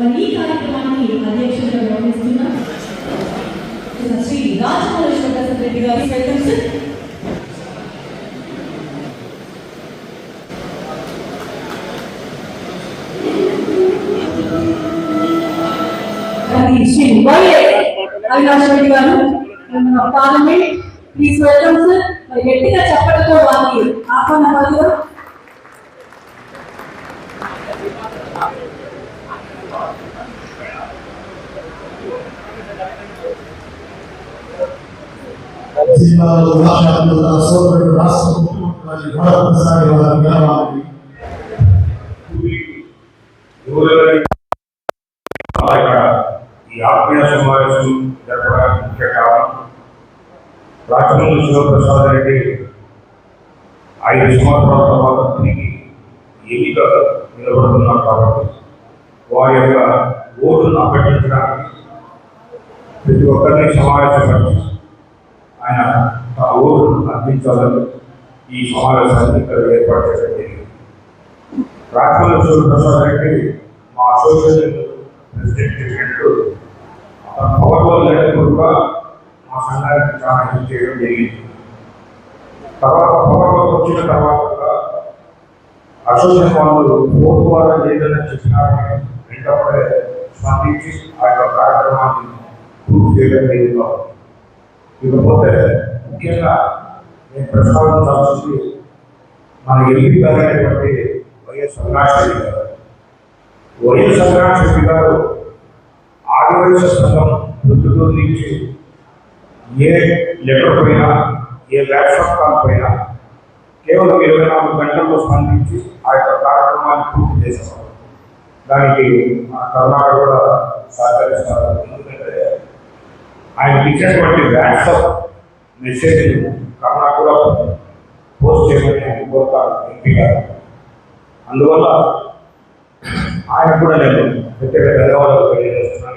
మరి ఈ కార్యక్రమానికి అధ్యక్షుడిగా వ్యవహరిస్తున్న శ్రీ రాజమహేశ్వర ప్రసాద్ రెడ్డి గారు welcome sir Shri YS Avinash Reddy గారు పార్లమెంట్ ప్లీజ్ వెల్కమ్ సార్ మరి గట్టిగా చెప్పడంతో వారికి ఆహ్వాన పలుకుదాం. జిల్లాలో భాషాత్మక సోదరుడు రాష్ట్ర ముఖ్యమంత్రి మరొకసారి వారి గ్రామానికి ఇక్కడ ఈ ఆత్మీయ సమావేశం జరపడానికి ముఖ్య కారణం రాజమౌళి శివప్రసాద్ రెడ్డి ఐదు సంవత్సరాల తర్వాత తిరిగి ఎన్నిక నిలబడుతున్నారు కాబట్టి వారి యొక్క ఓటును అభ్యర్థించడానికి ప్రతి ఒక్కరిని సమావేశపరిచి ఆయన తన ఊరు అందించాలని ఈ సమావేశాన్ని ఇక్కడ ఏర్పాటు చేయడం జరిగింది రాజమౌళి శివప్రసాద్ రెడ్డి మా అసోసియేషన్ ప్రెసిడెంట్ చెప్పినట్టు అతను పవర్లో లేకుండా మా సంఘానికి చాలా హెల్ప్ చేయడం జరిగింది తర్వాత పవర్లోకి వచ్చిన తర్వాత కూడా అసోసియేషన్ వాళ్ళు ఫోన్ ద్వారా ఏదైనా చెప్పినారని వెంటనే స్పందించి ఆ యొక్క కార్యక్రమాన్ని పూర్తి చేయడం జరిగింది ఇకపోతే ముఖ్యంగా నేను ప్రస్తావించాల్సింది మన ఎంపీ గారు అయినటువంటి వైఎస్ అవినాష్ గారు. వైఎస్ అవినాష్ గారు ఆదివాస సంఘం ప్రొద్దుటూరు నుంచి ఏ లెటర్ పైన ఏ వాట్సాప్ కాల్ పైన కేవలం ఇరవై నాలుగు గంటల్లో స్పందించి ఆ యొక్క కార్యక్రమాన్ని పూర్తి చేసేవారు దానికి మన కర్ణాటక కూడా సహకరిస్తారు. ఎందుకంటే ఆయన ఇచ్చినటువంటి వాట్సాప్ మెసేజ్ కన్నా కూడా పోస్ట్ చేయమని ఆయన కోరుతారు ఎంపీ గారు అందువల్ల ఆయన కూడా నేను ప్రత్యేక ధన్యవాదాలు తెలియజేస్తున్నాను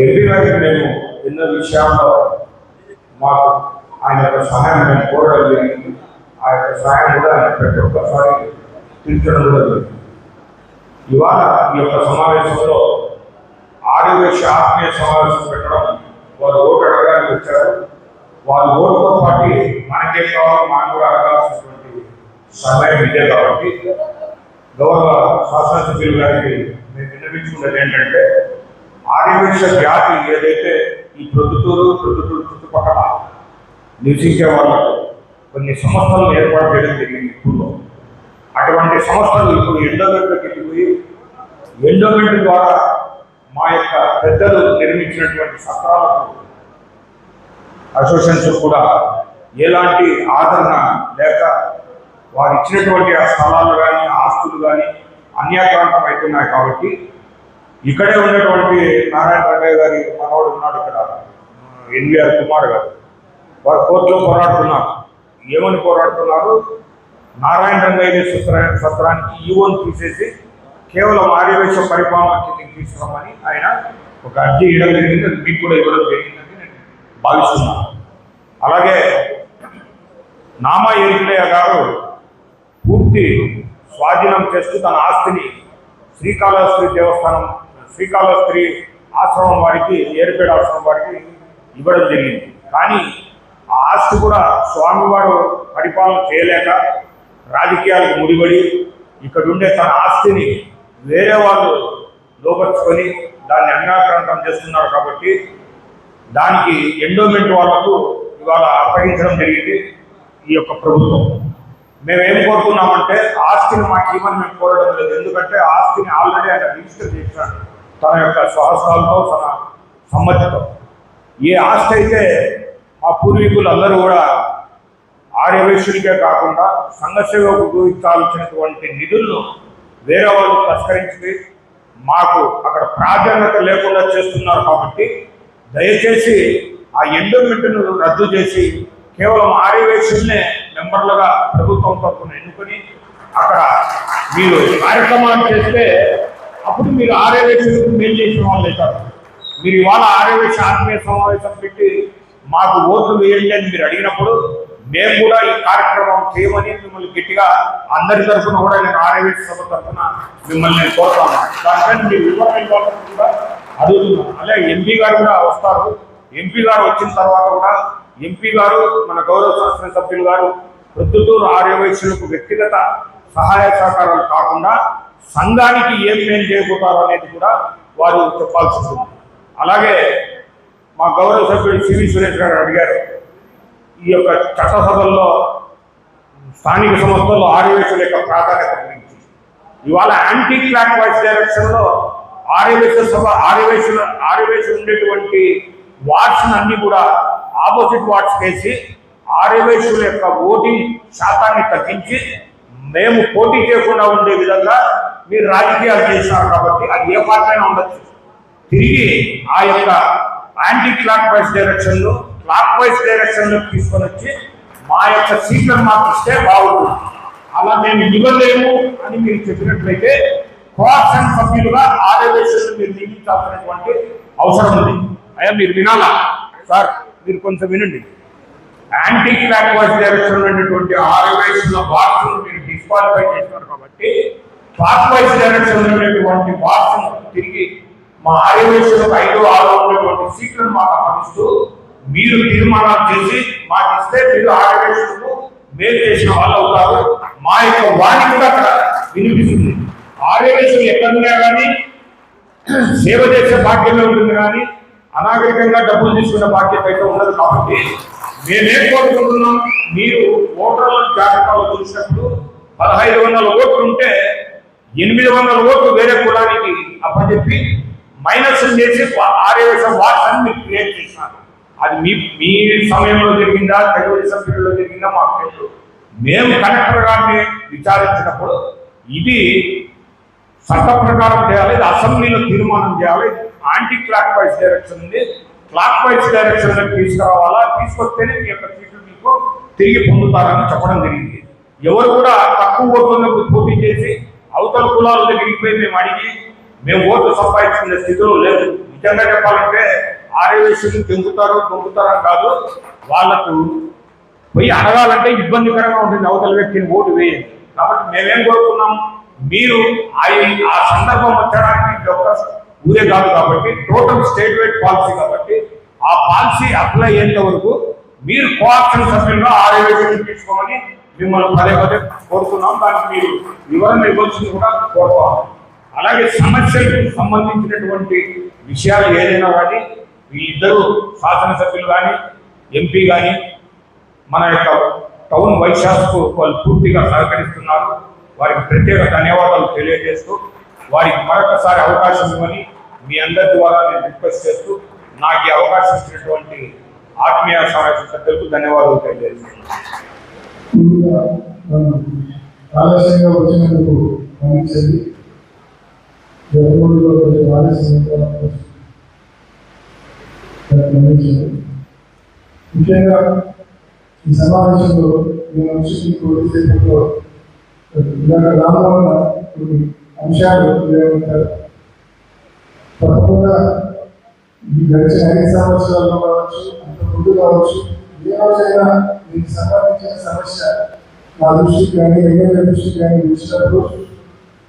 ఎంపీ గారికి మేము ఎన్నో విషయాల్లో మాకు ఆయన యొక్క సహాయం మేము కోరడం జరిగింది. ఆ యొక్క సహాయం కూడా ఆయన ప్రతి ఒక్కసారి తీర్చడం కూడా జరిగింది. ఇవాళ ఈ యొక్క సమావేశంలో ఆదివేశ ఆత్మీయ సమావేశం పెట్టడం వారు ఓటు అడగడానికి వచ్చారు. వారి ఓటుతో పాటు మనకే కావాలి మనం కూడా అడగాల్సినటువంటి సమయం ఇదే కాబట్టి గౌరవ శాసనసభ్యులు గారికి మేము విన్నవించుకున్నది ఏంటంటే ఆదివేశ జాతి ఏదైతే ఈ ప్రొద్దుటూరు ప్రొద్దుటూరు చుట్టుపక్కల నివసించే వాళ్ళకు కొన్ని సంస్థలను ఏర్పాటు చేయడం జరిగింది ఇప్పుడు. అటువంటి సంస్థలు ఇప్పుడు ఎండోమెంట్కి వెళ్ళిపోయి ఎండోమెంట్ ద్వారా మా యొక్క పెద్దలు నిర్మించినటువంటి సత్రాలకు అసోసియేషన్స్ కూడా ఎలాంటి ఆదరణ లేక వారు ఇచ్చినటువంటి ఆ స్థలాలు కానీ ఆస్తులు కానీ అన్యాక్రాంతం అవుతున్నాయి కాబట్టి ఇక్కడే ఉన్నటువంటి నారాయణ రంగయ్య గారి మనవాడు ఉన్నాడు ఇక్కడ. ఎన్వీఆర్ కుమార్ గారు. వారు కోర్టులో పోరాడుతున్నారు. ఏమని పోరాడుతున్నారు? నారాయణ రంగయ్య సత్ర సత్రానికి ఈవోని తీసేసి కేవలం ఆర్యవేశ పరిపాలన కిందకి తీసుకురమ్మని ఆయన ఒక అర్జీ ఇవ్వడం జరిగింది. అది మీకు కూడా ఇవ్వడం జరిగిందని నేను భావిస్తున్నాను. అలాగే నామా ఏరికలయ్య గారు పూర్తి స్వాధీనం చేస్తూ తన ఆస్తిని శ్రీకాళహస్త్రి దేవస్థానం శ్రీకాళహస్త్రి ఆశ్రమం వారికి ఏరుపేడ ఆశ్రమం వారికి ఇవ్వడం జరిగింది. కానీ ఆ ఆస్తి కూడా స్వామివారు పరిపాలన చేయలేక రాజకీయాలకు ముడిపడి ఇక్కడుండే తన ఆస్తిని వేరే వాళ్ళు లోపరుచుకొని దాన్ని అన్యాక్రాంతం చేస్తున్నారు కాబట్టి దానికి ఎండోమెంట్ వాళ్ళకు ఇవాళ అప్పగించడం జరిగింది ఈ యొక్క ప్రభుత్వం. మేము ఏం ఆస్తిని మాకు ఇవ్వని మేము కోరడం లేదు. ఎందుకంటే ఆస్తిని ఆల్రెడీ ఆయన రిజిస్టర్ చేశాడు. తన యొక్క సాహసాలతో తన సమ్మతితో. ఏ ఆస్తి అయితే మా పూర్వీకులు అందరూ కూడా ఆర్యవేశ్యుడికే కాకుండా సంఘ సేవకు ఉపయోగించాల్సినటువంటి నిధులను వేరే వాళ్ళు తస్కరించి మాకు అక్కడ ప్రాధాన్యత లేకుండా చేస్తున్నారు కాబట్టి దయచేసి ఆ ఎండోమెంట్ను రద్దు చేసి కేవలం ఆర్యవేషన్నే మెంబర్లుగా ప్రభుత్వం తరఫున ఎన్నుకొని అక్కడ మీరు కార్యక్రమాలు చేస్తే అప్పుడు మీరు ఆర్యవేషన్కు మేలు చేసిన వాళ్ళు అవుతారు. మీరు ఇవాళ ఆర్యవేశ ఆత్మీయ సమావేశం పెట్టి మాకు ఓట్లు వేయండి అని మీరు అడిగినప్పుడు మేము కూడా ఈ కార్యక్రమం చేయమని మిమ్మల్ని గట్టిగా అందరి తరఫున కూడా నేను ఆర్యవేశ సభ తరఫున మిమ్మల్ని నేను కోరుతాను. దానిపైన మీ వివరణ కూడా అడుగుతున్నాను. అలాగే ఎంపీ గారు కూడా వస్తారు. ఎంపీ గారు వచ్చిన తర్వాత కూడా ఎంపీ గారు మన గౌరవ శాసనసభ్యులు గారు ప్రొద్దుతూరు ఆర్యవైశ్యులకు వ్యక్తిగత సహాయ సహకారాలు కాకుండా సంఘానికి ఏం ఏం చేయబోతారు అనేది కూడా వారు చెప్పాల్సి ఉంటుంది. అలాగే మా గౌరవ సభ్యుడు సివి సురేష్ గారు అడిగారు. ఈ యొక్క చట్టసభల్లో స్థానిక సంస్థల్లో ఆర్యవేశుల యొక్క ప్రాధాన్యత గురించి ఇవాళ యాంటీ క్లాక్ వైస్ డైరెక్షన్లో ఆర్యవేశ సభ ఆర్యవేశుల ఆర్యవేశులు ఉండేటువంటి వార్డ్స్ని అన్ని కూడా ఆపోజిట్ వార్డ్స్ వేసి ఆర్యవేశుల యొక్క ఓటింగ్ శాతాన్ని తగ్గించి మేము పోటీ చేయకుండా ఉండే విధంగా మీరు రాజకీయాలు చేశారు కాబట్టి అది ఏ పార్టీ అయినా ఉండొచ్చు. తిరిగి ఆ యొక్క యాంటీ క్లాక్ వైస్ డైరెక్షన్లో క్లాక్ వైజ్ డైరెక్షన్లో తీసుకొని వచ్చి మా యొక్క సీట్లను మాకు ఇస్తే బాగుంటుంది. అలా మేము ఇవ్వలేము అని మీరు చెప్పినట్లయితే కోఆప్షన్ సభ్యులుగా ఆర్యవేశం మీరు నియమించాల్సినటువంటి అవసరం ఉంది. అయ్యా మీరు వినాలా? సార్ మీరు కొంచెం వినండి. యాంటీ క్లాక్ వైజ్ డైరెక్షన్ ఉన్నటువంటి ఆర్యవేశంలో బాక్స్ మీరు డిస్క్వాలిఫై చేస్తున్నారు కాబట్టి క్లాక్ వైజ్ డైరెక్షన్ ఉన్నటువంటి బాక్స్ తిరిగి మా ఆర్యవేశంలో ఐదు ఆరు ఉన్నటువంటి సీట్లను మాకు అందిస్తూ మీరు తీర్మానాలు చేసి మాకు ఇస్తే మీరు ఆర్యవేశంకు మేలు చేసిన వాళ్ళు అవుతారు. మా యొక్క వాణి కూడా అక్కడ వినిపిస్తుంది. ఆర్యవేశం ఎక్కడున్నా కానీ సేవ చేసే బాధ్యత ఉంటుంది కానీ అనాగరికంగా డబ్బులు తీసుకునే బాధ్యత అయితే ఉండదు కాబట్టి మేమేం కోరుకుంటున్నాం మీరు ఓటర్ల జాబితాలో చూసినప్పుడు పదహైదు వందల ఓట్లు ఉంటే ఎనిమిది వందల ఓట్లు వేరే కులానికి అప్పచెప్పి మైనస్ చేసి ఆర్యవేశం వాట్స్ మీరు క్రియేట్ చేసినారు అది మీ మీ సమయంలో జరిగిందా తెలుగుదేశం పీరియడ్లో జరిగిందా మాకు తెలియదు. మేము కలెక్టర్ గారిని విచారించినప్పుడు ఇది చట్ట ప్రకారం చేయాలి ఇది అసెంబ్లీలో తీర్మానం చేయాలి యాంటీ క్లాక్ వైజ్ డైరెక్షన్ ఉంది. క్లాక్ వైజ్ డైరెక్షన్ తీసుకురావాలా తీసుకొస్తేనే మీ యొక్క సీట్లు మీకు తిరిగి పొందుతారని చెప్పడం జరిగింది. ఎవరు కూడా తక్కువ ఓట్లను పోటీ చేసి అవతల కులాల దగ్గరికి పోయి మేము అడిగి మేము ఓట్లు సంపాదించుకునే స్థితిలో లేదు. నిజంగా చెప్పాలంటే ఆర్యవేశ్యులు తెంగుతారు దొంగుతారని కాదు వాళ్ళకు పోయి అడగాలంటే ఇబ్బందికరంగా ఉంటుంది అవతల వ్యక్తిని ఓటు వేయండి. కాబట్టి మేమేం కోరుకున్నాం? మీరు ఆ ఆ సందర్భం వచ్చడానికి ఒక ఊరే కాదు కాబట్టి టోటల్ స్టేట్ వైడ్ పాలసీ కాబట్టి ఆ పాలసీ అప్లై అయ్యేంత వరకు మీరు కోఆప్షన్ సభ్యులుగా ఆర్యవేశ్యులు తీసుకోమని మిమ్మల్ని పదే పదే కోరుతున్నాం దానికి మీరు వివరణ ఇవ్వాల్సింది కూడా కోరుకోవాలి. అలాగే సమస్యలకు సంబంధించినటువంటి విషయాలు ఏదైనా కానీ వీళ్ళిద్దరూ శాసనసభ్యులు కానీ ఎంపీ కానీ మన యొక్క టౌన్ వైశాఖకు వాళ్ళు పూర్తిగా సహకరిస్తున్నారు. వారికి ప్రత్యేక ధన్యవాదాలు తెలియజేస్తూ వారికి మరొకసారి అవకాశం ఇవ్వని మీ అందరి ద్వారా నేను రిక్వెస్ట్ చేస్తూ నాకు ఈ అవకాశం ఇచ్చినటువంటి ఆత్మీయ సమావేశ సభ్యులకు ధన్యవాదాలు తెలియజేస్తున్నాను. ముఖ్యంగా ఈ సమావేశంలో నేను వచ్చి కొద్దిసేపట్లో ఇలాగ రామవల్ల కొన్ని అంశాలు లేవంటారు తప్పకుండా ఈ గడిచిన ఐదు సంవత్సరాల్లో కావచ్చు అంత ముందు కావచ్చు ఏ రోజైనా దీనికి సంబంధించిన సమస్య నా దృష్టికి కానీ ఎమ్మెల్యే దృష్టికి కానీ చూసినప్పుడు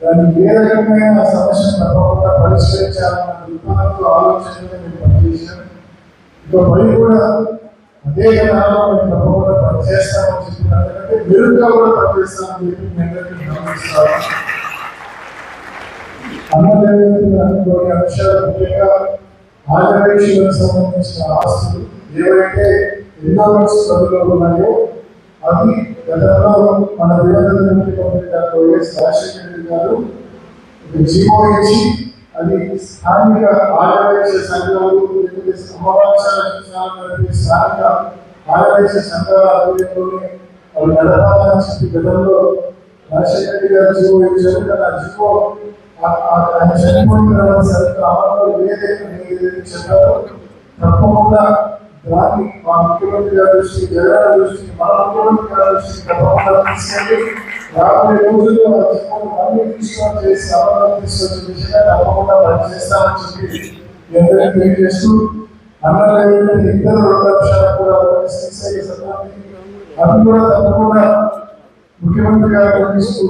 దాన్ని ఏ రకమైన సమస్య తప్పకుండా పరిష్కరించాలన్న దృక్పథంతో ఆలోచనగా నేను పనిచేశాను. ఇక పని కూడా అదే విధానంలో తప్పకుండా పనిచేస్తామని చెప్పిన అంతకంటే మెరుగ్గా కూడా పనిచేస్తామని చెప్పి మీ అందరికీ గమనిస్తాను. అంశాలు ముఖ్యంగా ఆంధ్రప్రదేశ్కి సంబంధించిన ఆస్తులు ఏవైతే ఎండోమెంట్స్ పనులు ఉన్నాయో అవి గతంలో మన విడుదల శాశ్వత గారు. జీవో ఇచ్చి అది స్థానిక ఆడవేశ సంఘాలు లేకపోతే స్థానిక ఆడవేశ సంఘాల ఆధ్వర్యంలోనే వాళ్ళు నడపాలని చెప్పి గతంలో రాజశేఖర రెడ్డి గారు జీవో ఇచ్చారు. కానీ ఆ జీవో ఆయన చనిపోయిన తర్వాత సరిగ్గా అమలు ఏదైతే చెప్పారో. తప్పకుండా దాన్ని మా ముఖ్యమంత్రి గారి దృష్టి జగన్ దృష్టి మన ముఖ్యమంత్రి గారి దృష్టి తప్పకుండా తీసుకెళ్ళి రాబోయే రోజుల్లో అన్ని తీసుకొని చేసి అమలు విషయంగా తప్పకుండా చెప్పి తెలియజేస్తూ అన్న ఏదైతే ఇద్దరు రెండు లక్షల కూడా అది కూడా తప్పకుండా ముఖ్యమంత్రి గారు పంపిస్తూ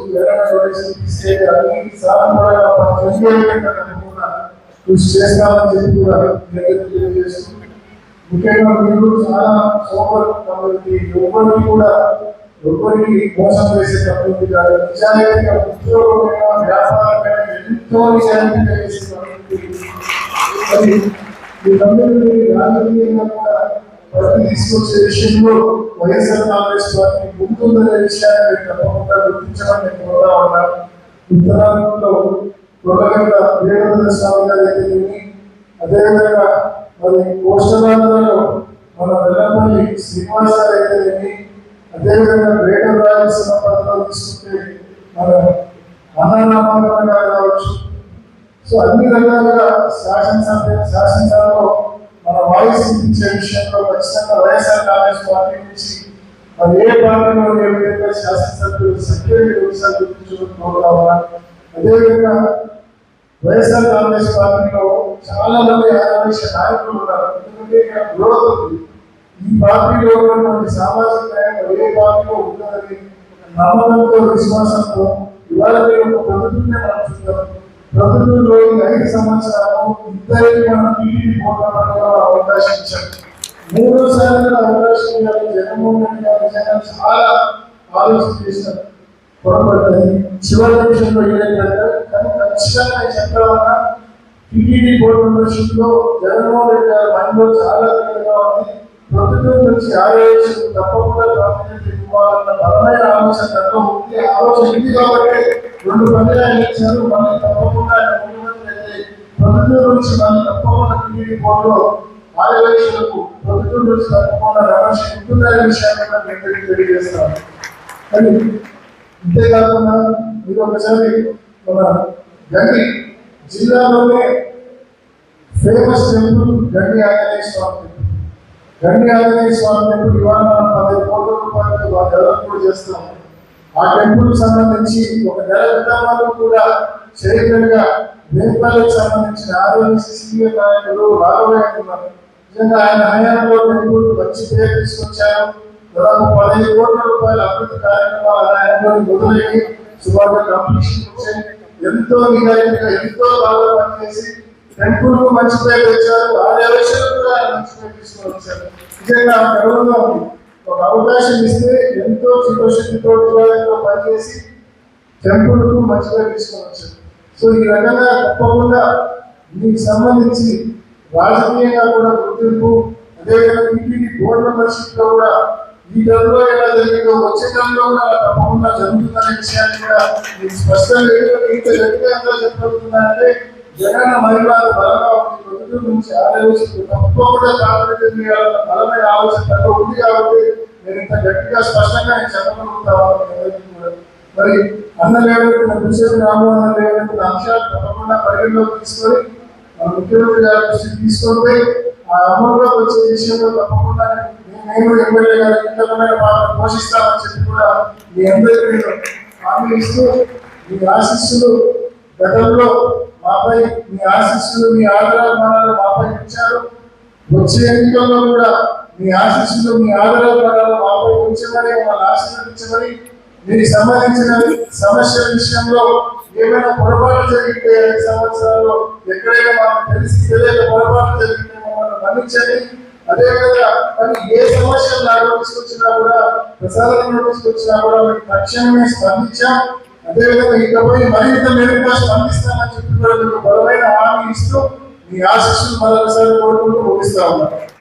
కృషి చేస్తామని చెప్పి కూడా తెలియజేస్తూ ముఖ్యంగా మీరు చాలా సోమర్ కాబట్టి ఎవరికి కూడా ఎవరికి మోసం చేసే తప్పు కాదు నిజాయితీగా ఉద్యోగమైన వ్యాపారమైన ఎంతో నిజాయితీగా చేసే ఈ తమ్ముడిని రాజకీయంగా కూడా ప్రతి తీసుకొచ్చే విషయంలో వైఎస్ఆర్ కాంగ్రెస్ పార్టీ ముందుందనే విషయాన్ని తప్పకుండా గుర్తించమని నేను కోరుతా ఉన్నాను ఉత్తరాంధ్రలో కొల్లగడ్డ వీరభద్ర స్వామి గారి అయితేనేమి అదేవిధంగా మరి కోస్టలాంధ్రలో మన వెల్లపల్లి శ్రీనివాస గారు అయితేనేమి అదేవిధంగా గ్రేటర్ రాయలసీమ ప్రాంతంలో తీసుకుంటే మన అన్నరామారావు కావచ్చు సో అన్ని రకాలుగా శాసనసభ శాసనసభలో మన వాయిస్ ఇచ్చే విషయంలో ఖచ్చితంగా వైఎస్ఆర్ కాంగ్రెస్ పార్టీ నుంచి మరి ఏ పార్టీలో ఏ విధంగా శాసనసభ్యులు సభ్యులు ఒకసారి గుర్తించుకుని అదేవిధంగా వైఎస్ఆర్ కాంగ్రెస్ పార్టీలో చాలా మంది ఆదర్శ నాయకులు ఉన్నారు. ఎందుకంటే ఇక్కడ గ్రోత్ ఉంది ఈ పార్టీలో ఉన్నటువంటి సామాజిక న్యాయం ఏ పార్టీలో ఉన్నదని నమ్మకంతో విశ్వాసంతో ఇవాళ మీరు ఒక ప్రభుత్వమే మనం చూద్దాం ప్రభుత్వంలో ఈ ఐదు సంవత్సరాలు ఇద్దరికి మనం టీడీపీ పోరాటంలో అవకాశం ఇచ్చాం మూడోసారి అవకాశం ఇవ్వాలి. జగన్మోహన్ రెడ్డి గారు చాలా ఆలోచన చేశారు. పొరపడ్డాయి చివరి నిమిషంలో ఏదైతే కానీ ఖచ్చితంగా చెప్పాలన్నా టీటీడీ బోర్డు మెంబర్షిప్లో జగన్మోహన్ రెడ్డి గారి మైండ్లో చాలా ఉంది. ప్రభుత్వం నుంచి తప్పకుండా ప్రాధాన్యత ఇవ్వాలన్న బలమైన ఆలోచన ఉంది ఆలోచన ఉంది కాబట్టి రెండు పర్యాలు ఇచ్చారు. మళ్ళీ తప్పకుండా ఆయన ముఖ్యమంత్రి అయితే నుంచి మళ్ళీ తప్పకుండా టీటీడీ బోర్డులో ఆదేశాలకు ప్రభుత్వం నుంచి తప్పకుండా రమేష్ ఉంటుందనే విషయాన్ని కూడా నేను మీకు కానీ అంతేకాకుండా మీరు ఒకసారి మన గండి జిల్లాలోనే ఫేమస్ టెంపుల్ గండి ఆంజనేయ స్వామి గండి ఆంజనేయ స్వామి ఇవాళ కోట్ల రూపాయలతో డెవలప్ కూడా చేస్తాం ఆ టెంపుల్ సంబంధించి ఒక నెల విధానాలు కూడా శరీరంగా నేపాల్కి సంబంధించిన ఆరోగ్య సీనియర్ నాయకులు రాఘవయ్య ఉన్నారు. నిజంగా ఆయన హయాంలో టెంపుల్ మంచి పేరు తీసుకొచ్చారు. దాదాపు పదహైదు కోట్ల రూపాయల అభివృద్ధి కార్యక్రమాలు ఆయనలో మొదలయ్యి సుమారుగా కంప్లీషన్ వచ్చాయి. ఎంతో నిజాయితీగా ఎంతో బాగా పనిచేసి టెంపుల్కు మంచి పేరు తెచ్చారు ఆ దేవతలు కూడా మంచి పేరు తీసుకొని వచ్చారు నిజంగా గర్వంగా ఉంది ఒక అవకాశం ఇస్తే ఎంతో సంతోషంతో విధానంతో పనిచేసి టెంపుల్కు మంచి పేరు తీసుకొని వచ్చారు సో ఈ రకంగా తప్పకుండా దీనికి సంబంధించి రాజకీయంగా కూడా గుర్తింపు అదేవిధంగా టీటీడీ బోర్డు మెంబర్షిప్లో కూడా ఈ టైంలో ఎలా జరిగిందో వచ్చే టైంలో కూడా తప్పకుండా జరుగుతుందనే విషయాన్ని కూడా మీకు స్పష్టంగా ఎందుకంటే ఇంత గట్టిగా జగన్ మహిళలు బలంగా ఉంది ప్రభుత్వం నుంచి ఆలోచన తప్పకుండా కాంపిటేటివ్ చేయాలన్న బలమైన ఆలోచన ఉంది కాబట్టి నేను ఇంత గట్టిగా స్పష్టంగా నేను చెప్పగలుగుతాను మరి అన్న లేవనెత్తిన బిజెపి రామోహన్ లేవనెత్తిన అంశాలు తప్పకుండా పరిగణలోకి తీసుకొని మన ముఖ్యమంత్రి గారి దృష్టికి తీసుకుంటే ఆ అమలులోకి వచ్చే విషయంలో తప్పకుండా నేను ఎమ్మెల్యే గారి కీలకమైన పాత్ర పోషిస్తామని చెప్పి కూడా మీ అందరికీ నేను హామీ ఇస్తూ మీ ఆశిస్సులు గతంలో మాపై మీ ఆశీస్సులు మీ ఆదరాభిమానాలు మాపై ఇచ్చారు వచ్చే ఎన్నికల్లో కూడా మీ ఆశీస్సులు మీ ఆదరాభిమానాలు మాపై ఉంచమని మమ్మల్ని ఆశీర్వదించమని మీకు సంబంధించిన సమస్యల విషయంలో ఏమైనా పొరపాటు జరిగితే ఐదు సంవత్సరాల్లో ఎక్కడైనా మాకు తెలిసి తెలియక పొరపాటు జరిగితే మమ్మల్ని మన్నించండి. అదేవిధంగా మరి ఏ సమస్యలు నాకు తీసుకొచ్చినా కూడా ప్రసాదం తీసుకొచ్చినా కూడా మేము తక్షణమే స్పందించాం. అదేవిధంగా ఇకపై మరింత మెరుగుగా స్పందిస్తామని చెప్పిన బలమైన హామీ ఇస్తూ మీ ఆశీస్సులు మరొకసారి కోరుకుంటూ ముగిస్తా ఉన్నాను.